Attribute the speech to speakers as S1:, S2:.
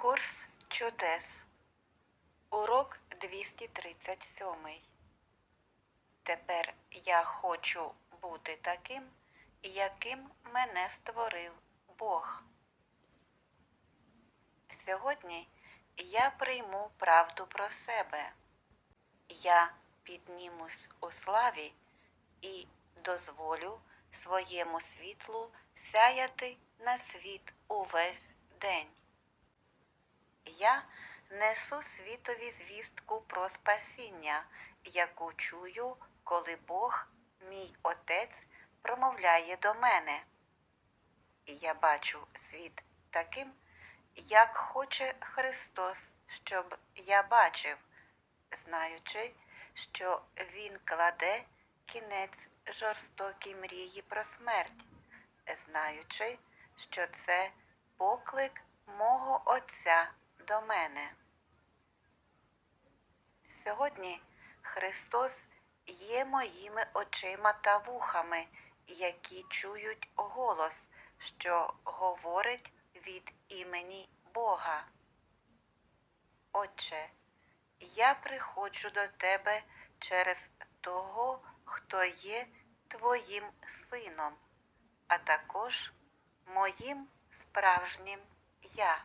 S1: Курс чудес. Урок 237. Тепер я хочу бути таким, яким мене створив Бог. Сьогодні я прийму правду про себе. Я піднімусь у славі і дозволю своєму світлу сяяти на світ увесь день. Я несу світові звістку про спасіння, яку чую, коли Бог, мій Отець, промовляє до мене. Я бачу світ таким, як хоче Христос, щоб я бачив, знаючи, що Він кладе кінець жорстокій мрії про смерть, знаючи, що це поклик мого Отця до мене. Сьогодні Христос є моїми очима та вухами, які чують голос, що говорить від імені Бога. Отче, я приходжу до Тебе через того, хто є Твоїм сином, а також моїм справжнім я.